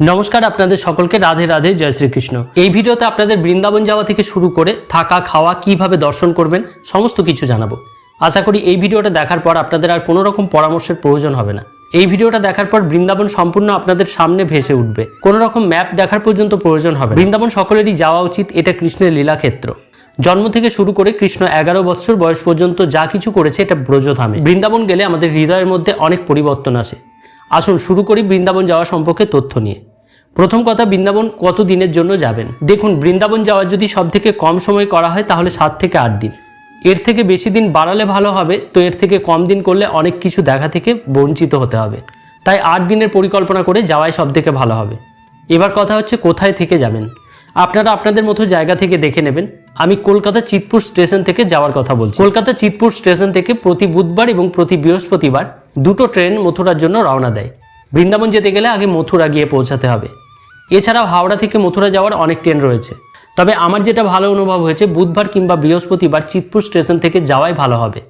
নমস্কার আপনাদের সকলকে, রাধে রাধে, জয় শ্রীকৃষ্ণ। এই ভিডিওতে আপনাদের বৃন্দাবন যাওয়া থেকে শুরু করে থাকা, খাওয়া, কীভাবে দর্শন করবেন, সমস্ত কিছু জানাব। আশা করি এই ভিডিওটা দেখার পর আপনাদের আর কোনো রকম পরামর্শের প্রয়োজন হবে না। এই ভিডিওটা দেখার পর বৃন্দাবন সম্পূর্ণ আপনাদের সামনে ভেসে উঠবে। কোনো রকম ম্যাপ দেখার পর্যন্ত প্রয়োজন হবে বৃন্দাবন সকলেরই যাওয়া উচিত, এটা কৃষ্ণের লীলাক্ষেত্র। জন্ম থেকে শুরু করে কৃষ্ণ এগারো বছর বয়স পর্যন্ত যা কিছু করেছে, এটা ব্রজধামে। বৃন্দাবন গেলে আমাদের হৃদয়ের মধ্যে অনেক পরিবর্তন আসে। আসুন শুরু করি বৃন্দাবন যাওয়া সম্পর্কে তথ্য নিয়ে। প্রথম কথা, বৃন্দাবন কত দিনের জন্য যাবেন? দেখুন, বৃন্দাবন যাওয়ার যদি সব থেকে কম সময় করা হয় তাহলে সাত থেকে আট দিন। এর থেকে বেশি দিন বাড়ালে ভালো হবে, তো এর থেকে কম দিন করলে অনেক কিছু দেখা থেকে বঞ্চিত হতে হবে। তাই আট দিনের পরিকল্পনা করে যাওয়াই সব থেকে ভালো হবে। এবার কথা হচ্ছে কোথায় থেকে যাবেন? আপনারা আপনাদের মতো জায়গা থেকে দেখে নেবেন। আমি কলকাতা চিতপুর স্টেশন থেকে যাওয়ার কথা বলছি। কলকাতা চিতপুর স্টেশন থেকে প্রতি বুধবার এবং প্রতি বৃহস্পতিবার দুটো ট্রেন মথুরার জন্য রওনা দেয়। বৃন্দাবন যেতে গেলে আগে মথুরা গিয়ে পৌঁছাতে হবে। এছাড়াও হাওড়া থেকে মথুরা যাওয়ার অনেক ট্রেন রয়েছে। তবে আমার যেটা ভালো অনুভব হয়েছে, বুধবার কিংবা বৃহস্পতিবার চিতপুর স্টেশন থেকে যাওয়াই ভালো হবে।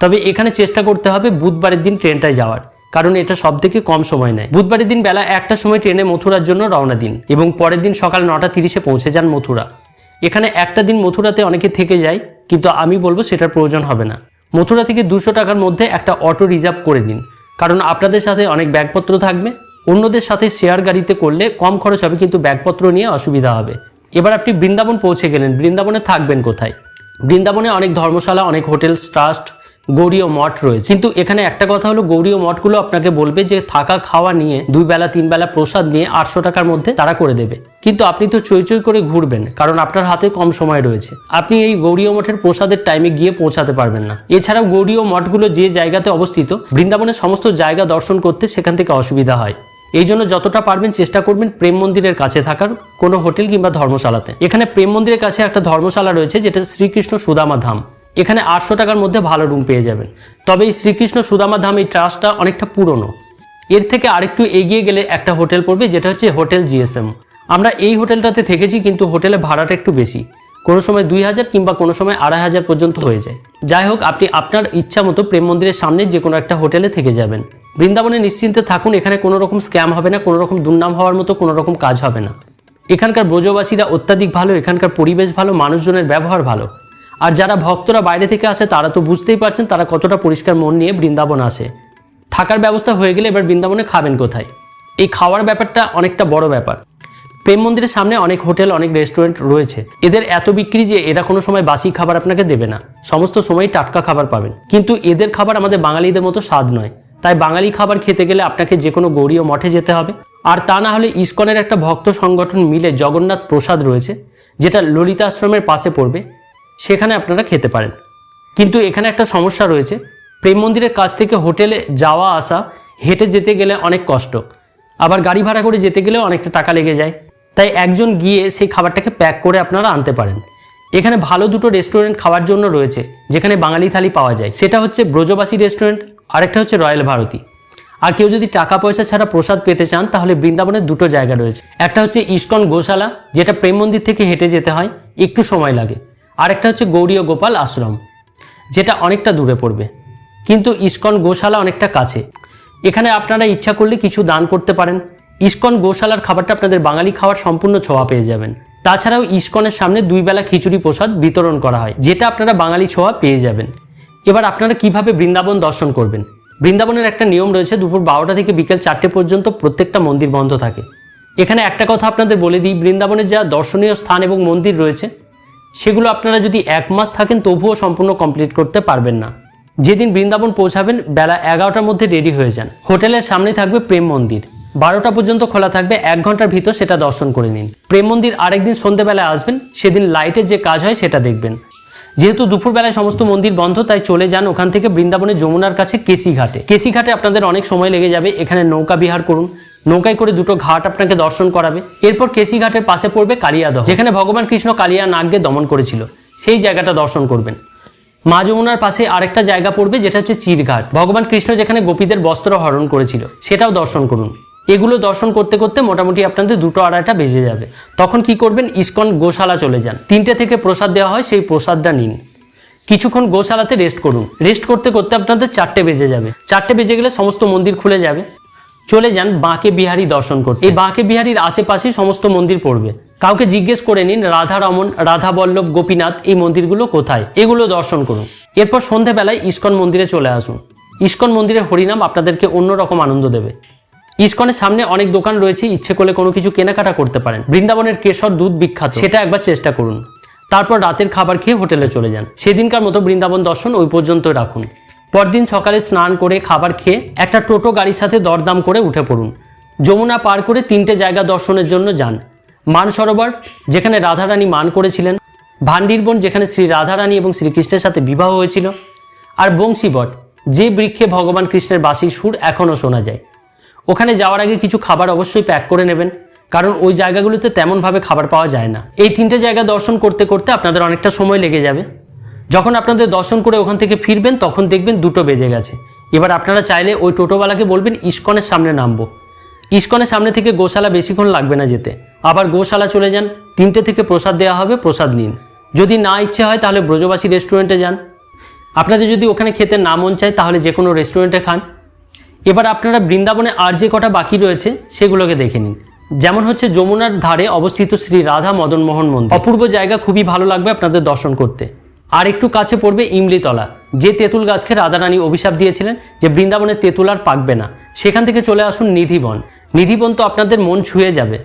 তবে এখানে চেষ্টা করতে হবে বুধবারের দিন ট্রেনটায় যাওয়ার, কারণ এটা সব থেকে কম সময় নেয়। বুধবারের দিন বেলা একটা সময় ট্রেনে মথুরার জন্য রওনা দিন, এবং পরের দিন সকাল নটা তিরিশে পৌঁছে যান মথুরা। এখানে একটা দিন মথুরাতে অনেকে থেকে যায়, কিন্তু আমি বলব সেটার প্রয়োজন হবে না। মথুরা থেকে দুশো টাকার মধ্যে একটা অটো রিজার্ভ করে নিন। কারণ আপনাদের সাথে অনেক ব্যাগপত্র থাকবে। অন্যদের সাথে শেয়ার গাড়িতে করলে কম খরচ হবে, কিন্তু ব্যাগপত্র নিয়ে অসুবিধা হবে। এবার আপনি বৃন্দাবন পৌঁছে গেলেন। বৃন্দাবনে থাকবেন কোথায়? বৃন্দাবনে অনেক ধর্মশালা, অনেক হোটেল ট্রাস্ট গৌরীয় মঠ রয়েছে। কিন্তু এখানে একটা কথা হলো, গৌরীয় মঠগুলো আপনাকে বলবে যে থাকা, খাওয়া নিয়ে দুই বেলা, তিন বেলা প্রসাদ নিয়ে আটশো টাকার মধ্যে তারা করে দেবে। কিন্তু আপনি তো চই চই করে ঘুরবেন, কারণ আপনার হাতে কম সময় রয়েছে। আপনি এই গৌরীয় মঠের প্রসাদের টাইমে গিয়ে পৌঁছাতে পারবেন না। এছাড়াও গৌরীয় মঠগুলো যে জায়গাতে অবস্থিত, বৃন্দাবনের সমস্ত জায়গা দর্শন করতে সেখান থেকে অসুবিধা হয়। এই জন্য যতটা পারবেন চেষ্টা করবেন প্রেম মন্দিরের কাছে থাকার, কোনো হোটেল কিংবা ধর্মশালাতে। এখানে প্রেম মন্দিরের কাছে একটা ধর্মশালা রয়েছে, যেটা শ্রীকৃষ্ণ সুদামা ধাম। এখানে আটশো টাকার মধ্যে ভালো রুম পেয়ে যাবেন। তবে এই শ্রীকৃষ্ণ সুদামা ধাম এই ট্রাস্টটা অনেকটা পুরনো। এর থেকে আরেকটু এগিয়ে গেলে একটা হোটেল পড়বে, যেটা হচ্ছে হোটেল জিএসএম। আমরা এই হোটেলটাতে থেকেছি, কিন্তু হোটেলে ভাড়াটা একটু বেশি। কোনো সময় দুই হাজার কিংবা কোনো সময় আড়াই হাজার পর্যন্ত হয়ে যায়। যাই হোক, আপনি আপনার ইচ্ছা মতো প্রেম মন্দিরের সামনে যে কোনো একটা হোটেলে থেকে যাবেন। বৃন্দাবনে নিশ্চিন্তে থাকুন, এখানে কোনো রকম স্ক্যাম হবে না, কোনো রকম দুর্নাম হওয়ার মতো কোনো রকম কাজ হবে না। এখানকার ব্রজবাসীরা অত্যাধিক ভালো, এখানকার পরিবেশ ভালো, মানুষজনের ব্যবহার ভালো। আর যারা ভক্তরা বাইরে থেকে আসে, তারা তো বুঝতেই পারছেন তারা কতটা পরিষ্কার মন নিয়ে বৃন্দাবন আসে। থাকার ব্যবস্থা হয়ে গেলে এবার বৃন্দাবনে খাবেন কোথায়? এই খাওয়ার ব্যাপারটা অনেকটা বড় ব্যাপার। প্রেম মন্দিরের সামনে অনেক হোটেল, অনেক রেস্টুরেন্ট রয়েছে। এদের এত বিক্রি যে এরা কোনো সময় বাসি খাবার আপনাকে দেবে না। সমস্ত সময় টাটকা খাবার পাবেন। কিন্তু এদের খাবার আমাদের বাঙালিদের মতো স্বাদ নয়। তাই বাঙালি খাবার খেতে গেলে আপনাকে যে কোনো গৌরীয় মঠে যেতে হবে। আর তা না হলে ইস্কনের একটা ভক্ত সংগঠন মিলে জগন্নাথ প্রসাদ রয়েছে, যেটা ললিতা আশ্রমের পাশে পড়বে। সেখানে আপনারা খেতে পারেন। কিন্তু এখানে একটা সমস্যা রয়েছে। প্রেম মন্দিরের কাছ থেকে হোটেলে যাওয়া আসা, হেঁটে যেতে গেলে অনেক কষ্ট। আবার গাড়ি ভাড়া করে যেতে গেলেও অনেকটা টাকা লেগে যায়। তাই একজন গিয়ে সেই খাবারটাকে প্যাক করে আপনারা আনতে পারেন। এখানে ভালো দুটো রেস্টুরেন্ট খাওয়ার জন্য রয়েছে, যেখানে বাঙালি থালি পাওয়া যায়। সেটা হচ্ছে ব্রজবাসী রেস্টুরেন্ট, আরেকটা হচ্ছে রয়্যাল ভারতী। আর কেউ যদি টাকা পয়সা ছাড়া প্রসাদ পেতে চান, তাহলে বৃন্দাবনের দুটো জায়গা রয়েছে। একটা হচ্ছে ইস্কন গোশালা, যেটা প্রেম মন্দির থেকে হেঁটে যেতে হয়। একটু সময় লাগে। আরেকটা হচ্ছে গৌরীয় গোপাল আশ্রম, যেটা অনেকটা দূরে পড়বে। কিন্তু ইস্কন গোশালা অনেকটা কাছে। এখানে আপনারা ইচ্ছা করলে কিছু দান করতে পারেন। ইস্কন গোশালার খাবারটা আপনাদের বাঙালি খাওয়ার সম্পূর্ণ ছোঁয়া পেয়ে যাবেন। তাছাড়াও ইস্কনের সামনে দুই বেলা খিচুড়ি প্রসাদ বিতরণ করা হয়, যেটা আপনারা বাঙালি ছোঁয়া পেয়ে যাবেন। এবার আপনারা কীভাবে বৃন্দাবন দর্শন করবেন? বৃন্দাবনের একটা নিয়ম রয়েছে, দুপুর বারোটা থেকে বিকেল চারটে পর্যন্ত প্রত্যেকটা মন্দির বন্ধ থাকে। এখানে একটা কথা আপনাদের বলে দিই বৃন্দাবনের যা দর্শনীয় স্থান এবং মন্দির রয়েছে সেগুলো আপনারা যদি এক মাস থাকেন, তবুও সম্পূর্ণ কমপ্লিট করতে পারবেন না। যেদিন বৃন্দাবন পৌঁছাবেন, বেলা এগারোটার মধ্যে রেডি হয়ে যান। হোটেলের সামনে থাকবে প্রেম মন্দির। বারোটা পর্যন্ত খোলা থাকবে, এক ঘণ্টার ভিতর সেটা দর্শন করে নিন। প্রেম মন্দির আরেকদিন সন্ধ্যেবেলায় আসবেন, সেদিন লাইটের যে কাজ হয় সেটা দেখবেন। যেহেতু দুপুরবেলায় সমস্ত মন্দির বন্ধ, তাই চলে যান ওখান থেকে বৃন্দাবনের যমুনার কাছে কেসি ঘাটে কেসি ঘাটে আপনাদের অনেক সময় লেগে যাবে, এখানে নৌকা বিহার করুন। নৌকায় করে দুটো ঘাট আপনাকে দর্শন করাবে। এরপর কেসি ঘাটের পাশে পড়বে কালিয়াদহ, যেখানে ভগবান কৃষ্ণ কালিয়া নাগকে দমন করেছিল। সেই জায়গাটা দর্শন করবেন। মা যমুনার পাশে আরেকটা জায়গা পড়বে, যেটা হচ্ছে চিরঘাট ভগবান কৃষ্ণ যেখানে গোপীদের বস্ত্র হরণ করেছিল, সেটাও দর্শন করুন। এগুলো দর্শন করতে করতে মোটামুটি আপনাদের দুটো আড়াইটা বেজে যাবে। তখন কি করবেন? ইস্কন গোশালা চলে যান। তিনটে থেকে প্রসাদ দেওয়া হয়, সেই প্রসাদটা নিন। কিছুক্ষণ গোশালাতে রেস্ট করুন। রেস্ট করতে করতে আপনাদের চারটে বেজে যাবে। চারটে বেজে গেলে সমস্ত মন্দির খুলে যাবে। চলে যান বাঁকে বিহারী দর্শন করতে। এই বাঁকে বিহারীর আশেপাশে সমস্ত মন্দির পড়বে। কাউকে জিজ্ঞেস করে নিন, রাধা রমন, রাধা বল্লভ, গোপীনাথ, এই মন্দিরগুলো কোথায়? এগুলো দর্শন করুন। এরপর সন্ধেবেলায় ইস্কন মন্দিরে চলে আসুন। ইস্কন মন্দিরের হরিনাম আপনাদেরকে অন্যরকম আনন্দ দেবে। ইস্কনের সামনে অনেক দোকান রয়েছে, ইচ্ছে করলে কোনো কিছু কেনাকাটা করতে পারেন। বৃন্দাবনের কেশর দুধ বিখ্যাত, সেটা একবার চেষ্টা করুন। তারপর রাতের খাবার খেয়ে হোটেলে চলে যান। সেদিনকার মতো বৃন্দাবন দর্শন ওই পর্যন্ত রাখুন। পরদিন সকালে স্নান করে খাবার খেয়ে একটা টোটো গাড়ির সাথে দরদাম করে উঠে পড়ুন। যমুনা পার করে তিনটে জায়গা দর্শনের জন্য যান। মান সরোবর, যেখানে রাধারানী মান করেছিলেন ভান্ডিরবন যেখানে শ্রী রাধারানী এবং শ্রীকৃষ্ণের সাথে বিবাহ হয়েছিল, আর বংশীবট যে বৃক্ষে ভগবান কৃষ্ণের বাসি সুর এখনও শোনা যায়। ওখানে যাওয়ার আগে কিছু খাবার অবশ্যই প্যাক করে নেবেন, কারণ ওই জায়গাগুলোতে তেমনভাবে খাবার পাওয়া যায় না। এই তিনটে জায়গা দর্শন করতে করতে আপনাদের অনেকটা সময় লেগে যাবে। যখন আপনাদের দর্শন করে ওখান থেকে ফিরবেন, তখন দেখবেন দুটো বেজে গেছে। এবার আপনারা চাইলে ওই টোটোওয়ালাকে বলবেন, ইস্কনের সামনে নামবো। ইস্কনের সামনে থেকে গোশালা বেশিক্ষণ লাগবে না যেতে। আবার গোশালা চলে যান, তিনটে থেকে প্রসাদ দেওয়া হবে, প্রসাদ নিন। যদি না ইচ্ছে হয়, তাহলে ব্রজবাসী রেস্টুরেন্টে যান। আপনাদের যদি ওখানে খেতে না মন চায়, তাহলে যে কোনো রেস্টুরেন্টে খান। এবার আপনারা বৃন্দাবনে আর যে কটা বাকি রয়েছে, সেগুলোকে দেখে নিন। যেমন হচ্ছে যমুনার ধারে অবস্থিত শ্রী রাধা মদন মোহন মন্দির। অপূর্ব জায়গা, খুবই ভালো লাগবে আপনাদের দর্শন করতে। আর একটু কাছে পড়বে ইমলিতলা, যে তেঁতুল গাছকে রাধারানী অভিশাপ দিয়েছিলেন যে বৃন্দাবনের তেঁতুল আর পাকবে না। সেখান থেকে চলে আসুন নিধিবন। নিধিবন তো আপনাদের মন ছুঁয়ে যাবে।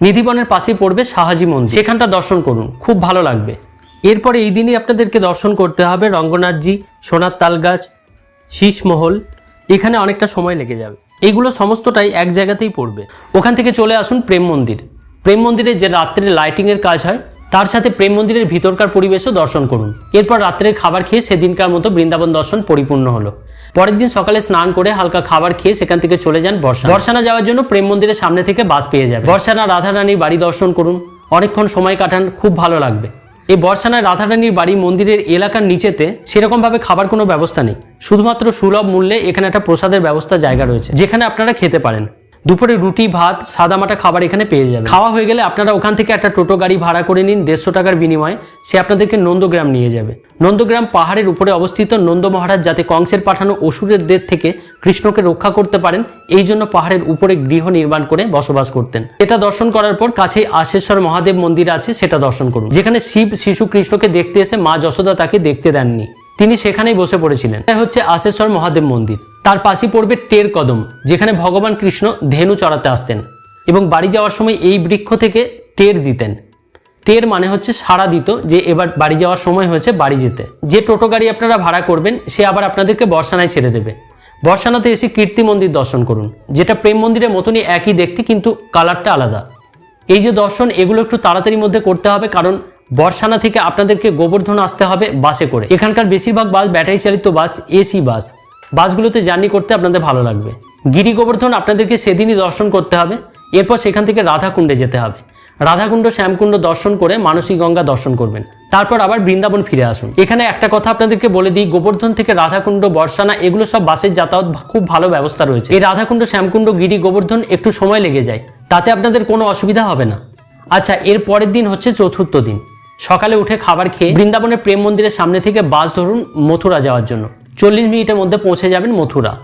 নিধিবনের পাশেই পড়বে শাহাজি মন্দির। সেখানটা দর্শন করুন, খুব ভালো লাগবে। এরপরে এই দিনই আপনাদেরকে দর্শন করতে হবে রঙ্গনাথজি, সোনার তালগাছ, শীষমহল। এখানে অনেকটা সময় লেগে যাবে। এইগুলো সমস্তটাই এক জায়গাতেই পড়বে। ওখান থেকে চলে আসুন প্রেম মন্দির। প্রেম মন্দিরে যে রাত্রে লাইটিংয়ের কাজ হয় তার সাথে প্রেম মন্দিরের ভিতরকার পরিবেশও দর্শন করুন। এরপর রাত্রের খাবার খেয়ে সেদিনকার মতো বৃন্দাবন দর্শন পরিপূর্ণ হলো। পরের দিন সকালে স্নান করে হালকা খাবার খেয়ে সেখান থেকে চলে যান বর্ষা। বর্ষানা যাওয়ার জন্য প্রেম মন্দিরের সামনে থেকে বাস পেয়ে যাবে। বর্ষানা রাধারানীর বাড়ি দর্শন করুন। অনেকক্ষণ সময় কাটান, খুব ভালো লাগবে। এই বর্ষানায় রাধারানীর বাড়ি মন্দিরের এলাকার নিচেতে সেরকমভাবে খাবার কোনো ব্যবস্থা নেই। শুধুমাত্র সুলভ মূল্যে এখানে একটা প্রসাদের ব্যবস্থা জায়গা রয়েছে, যেখানে আপনারা খেতে পারেন। দুপুরে রুটি, ভাত, সাদামাটা খাবার এখানে পেয়ে যাবে খাওয়া হয়ে গেলে আপনারা ওখান থেকে একটা টোটো গাড়ি ভাড়া করে নিন, দেড়শো টাকার বিনিময়ে। সে আপনাদেরকে নন্দগ্রাম নিয়ে যাবে। নন্দগ্রাম পাহাড়ের উপরে অবস্থিত নন্দ মহারাজ যাতে কংসের পাঠানো অসুরের দের থেকে কৃষ্ণকে রক্ষা করতে পারেন, এই জন্য পাহাড়ের উপরে গৃহ নির্মাণ করে বসবাস করতেন। এটা দর্শন করার পর কাছেই আশেশ্বর মহাদেব মন্দির আছে, সেটা দর্শন করুন। যেখানে শিব শিশু কৃষ্ণকে দেখতে এসে মা যশোদা তাকে দেখতে দেননি। তিনি সেখানেই বসে পড়েছিলেন। এটা হচ্ছে আশেশ্বর মহাদেব মন্দির। তার পাশে পড়বে টের কদম, যেখানে ভগবান কৃষ্ণ ধেনু চড়াতে আসতেন এবং বাড়ি যাওয়ার সময় এই বৃক্ষ থেকে টের দিতেন। টের মানে হচ্ছে সাড়া দিত যে এবার বাড়ি যাওয়ার সময় হয়েছে বাড়ি যেতে। যে টোটো গাড়ি আপনারা ভাড়া করবেন, সে আবার আপনাদেরকে বর্ষানায় ছেড়ে দেবে। বর্ষানাতে এসে কীর্তি মন্দির দর্শন করুন। যেটা প্রেম মন্দিরের মতনই একই দেখতে, কিন্তু কালারটা আলাদা। এই যে দর্শন, এগুলো একটু তাড়াতাড়ির মধ্যে করতে হবে, কারণ বর্ষানা থেকে আপনাদেরকে গোবর্ধন আসতে হবে বাসে করে। এখানকার বেশিরভাগ বাস ব্যাটারি চালিত বাস এসি বাস। বাসগুলোতে জার্নি করতে আপনাদের ভালো লাগবে। গিরি গোবর্ধন আপনাদেরকে সেদিনই দর্শন করতে হবে। এরপর সেখান থেকে রাধাকুণ্ডে যেতে হবে। রাধাকুণ্ড, শ্যামকুণ্ড দর্শন করে মানসী গঙ্গা দর্শন করবেন। তারপর আবার বৃন্দাবন ফিরে আসুন। এখানে একটা কথা আপনাদেরকে বলে দিই গোবর্ধন থেকে রাধাকুণ্ড, বর্ষানা এগুলো সব বাসের যাতায়াত খুব ভালো ব্যবস্থা রয়েছে। এই রাধাকুণ্ড, শ্যামকুণ্ড, গিরি গোবর্ধন একটু সময় লেগে যায়। তাতে আপনাদের কোনো অসুবিধা হবে না। আচ্ছা এর পরের দিন হচ্ছে চতুর্থ দিন। সকালে উঠে খাবার খেয়ে বৃন্দাবনের প্রেম মন্দিরের সামনে থেকে বাস ধরুন মথুরা যাওয়ার জন্য। চল্লিশ মিনিটের মধ্যে পৌঁছে যাবেন মথুরা।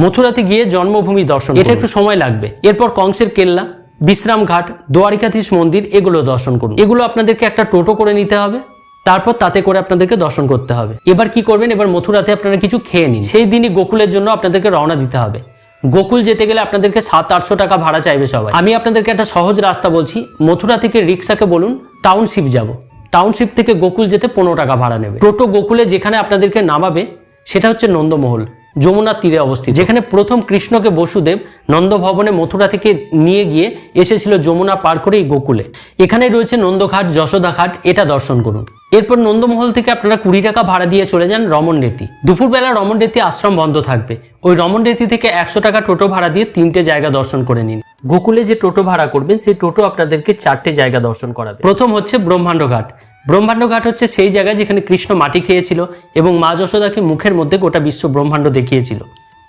মথুরাতে গিয়ে জন্মভূমি দর্শন এটা একটু সময় লাগবে। এরপর কংসের কেল্লা বিশ্রামঘাট দোয়ারিকাধীশ মন্দির এগুলো দর্শন করুন। এগুলো আপনাদেরকে একটা টোটো করে নিতে হবে। তারপর তাতে করে আপনাদেরকে দর্শন করতে হবে। এবার কি করবেন? এবার মথুরাতে আপনারা কিছু খেয়ে নিন। সেই দিনই গোকুলের জন্য আপনাদেরকে রওনা দিতে হবে। গোকুল যেতে গেলে আপনাদেরকে সাত আটশো টাকা ভাড়া চাইবে সবাই। আমি আপনাদেরকে একটা সহজ রাস্তা বলছি। মথুরা থেকে রিক্সাকে বলুন টাউনশিপ যাব। টাউনশিপ থেকে গোকুল যেতে পনেরো টাকা ভাড়া নেবে। টোটো গোকুলে যেখানে আপনাদেরকে নামাবে, সেটা হচ্ছে নন্দমহল যমুনার তীরে অবস্থিত। যেখানে প্রথম কৃষ্ণকে বসুদেব নন্দভবনে মথুরা থেকে নিয়ে গিয়ে এসেছিল যমুনা পার করে এই গোকুলে। এখানে রয়েছে নন্দঘাট, যশোদা ঘাট, এটা দর্শন করুন। এরপর নন্দমহল থেকে আপনারা কুড়ি টাকা ভাড়া দিয়ে চলে যান রমন রেতি দুপুরবেলা রমন রেতি আশ্রম বন্ধ থাকবে। ওই রমন রেতি থেকে একশো টাকা টোটো ভাড়া দিয়ে তিনটে জায়গা দর্শন করে নিন। গোকুলে যে টোটো ভাড়া করবেন, সেই টোটো আপনাদেরকে চারটে জায়গা দর্শন করাবে। প্রথম হচ্ছে ব্রহ্মাণ্ড ঘাট। ব্রহ্মাণ্ড ঘাট হচ্ছে সেই জায়গা যেখানে কৃষ্ণ মাটি খেয়েছিল এবং মা যশোদাকে মুখের মধ্যে গোটা বিশ্ব ব্রহ্মাণ্ড দেখিয়েছিল।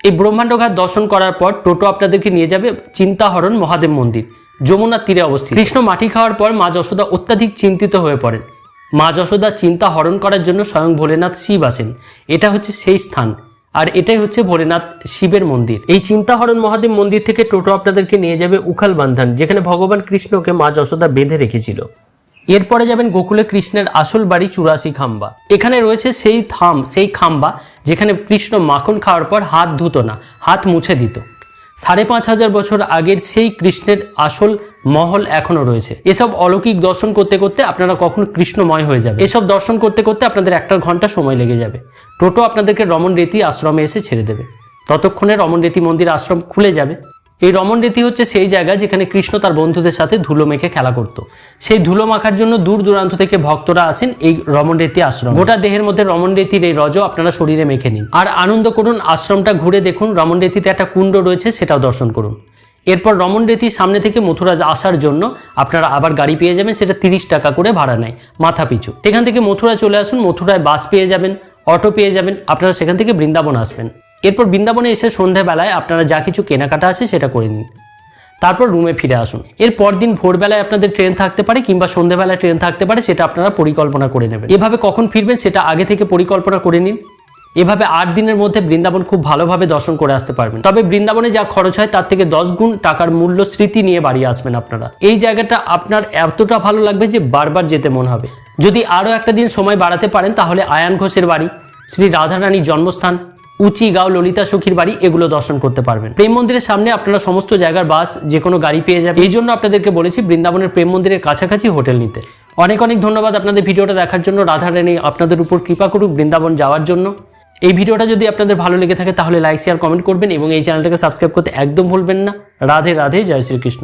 এই ব্রহ্মাণ্ড ঘাট দর্শন করার পর টোটো আপনাদেরকে নিয়ে যাবে চিন্তাহরণ মহাদেব মন্দির, যমুনার তীরে অবস্থিত। কৃষ্ণ মাটি খাওয়ার পর মা যশোদা অত্যাধিক চিন্তিত হয়ে পড়েন। মা যশোদা চিন্তা হরণ করার জন্য স্বয়ং ভোলেনাথ শিব আসেন। এটা হচ্ছে সেই স্থান। আর এটাই হচ্ছে ভোলেনাথ শিবের মন্দির। এই চিন্তাহরণ মহাদেব মন্দির থেকে টোটো আপনাদেরকে নিয়ে যাবে উখাল বান্ধান, যেখানে ভগবান কৃষ্ণকে মা যশোদা বেঁধে রেখেছিল। এরপরে যাবেন গোকুলে কৃষ্ণের আসল বাড়ি চুরাশি খাম্বা। এখানে রয়েছে সেই থাম, সেই খাম্বা, যেখানে কৃষ্ণ মাখন খাওয়ার পর হাত ধুতো না, হাত মুছে দিত। সাড়ে পাঁচ হাজার বছর আগের সেই কৃষ্ণের আসল মহল এখনও রয়েছে। এসব অলৌকিক দর্শন করতে করতে আপনারা কখন কৃষ্ণময় হয়ে যাবে এসব দর্শন করতে করতে আপনাদের একটা ঘণ্টা সময় লেগে যাবে। টোটো আপনাদেরকে রমন রীতি আশ্রমে এসে ছেড়ে দেবে। ততক্ষণে রমন রীতি মন্দির আশ্রম খুলে যাবে। এই রমন রীতি হচ্ছে সেই জায়গা যেখানে কৃষ্ণ তার বন্ধুদের সাথে ধুলো মেখে খেলা করত। সেই ধুলো মাখার জন্য দূর দূরান্ত থেকে ভক্তরা আসেন এই রমন রীতি আশ্রম। গোটা দেহের মধ্যে রমন রীতির এই রজ আপনারা শরীরে মেখে নিন। আর আনন্দ করুন, আশ্রমটা ঘুরে দেখুন রমন রীতিতে একটা কুণ্ড রয়েছে সেটাও দর্শন করুন। এরপর রমন রীতি সামনে থেকে মথুরা আসার জন্য আপনারা আবার গাড়ি পেয়ে যাবেন, সেটা তিরিশ টাকা করে ভাড়া নেয়, মাথা পিছু। সেখান থেকে মথুরা চলে আসুন, মথুরায় বাস পেয়ে যাবেন, অটো পেয়ে যাবেন, আপনারা সেখান থেকে বৃন্দাবন আসবেন। এরপর বৃন্দাবনে এসে সন্ধ্যাবেলায় আপনারা যা কিছু কেনাকাটা আছে সেটা করে নিন। তারপর রুমে ফিরে আসুন। এর পরদিন ভোরবেলায় আপনাদের ট্রেন থাকতে পারে কিংবা সন্ধ্যাবেলায় ট্রেন থাকতে পারে সেটা আপনারা পরিকল্পনা করে নেবেন। এভাবে কখন ফিরবেন সেটা আগে থেকে পরিকল্পনা করে নিন। এভাবে আট দিনের মধ্যে বৃন্দাবন খুব ভালোভাবে দর্শন করে আসতে পারবেন। তবে বৃন্দাবনে যা খরচ হয় তার থেকে দশ গুণ টাকার মূল্য স্মৃতি নিয়ে বাড়িয়ে আসবেন আপনারা। এই জায়গাটা আপনার এতটা ভালো লাগবে যে বারবার যেতে মন হবে। যদি আরও একটা দিন সময় বাড়াতে পারেন তাহলে আয়ান ঘোষের বাড়ি, শ্রী রাধারানীর জন্মস্থান উচি, গাঁও, ললিতা, সখীর বাড়ি, এগুলো দর্শন করতে পারবেন। প্রেম মন্দিরের সামনে আপনারা সমস্ত জায়গার বাস যে কোনো গাড়ি পেয়ে যাবেন। এই জন্য আপনাদেরকে বলেছি বৃন্দাবনের প্রেম মন্দিরের কাছাকাছি হোটেল নিতে। অনেক অনেক ধন্যবাদ আপনাদের ভিডিওটা দেখার জন্য। রাধারানী আপনাদের উপর কৃপা করুক বৃন্দাবন যাওয়ার জন্য। এই ভিডিওটা যদি আপনাদের ভালো লেগে থাকে, তাহলে লাইক শেয়ার কমেন্ট করবেন এবং এই চ্যানেলটাকে সাবস্ক্রাইব করতে একদম ভুলবেন না। রাধে রাধে, জয় শ্রীকৃষ্ণ।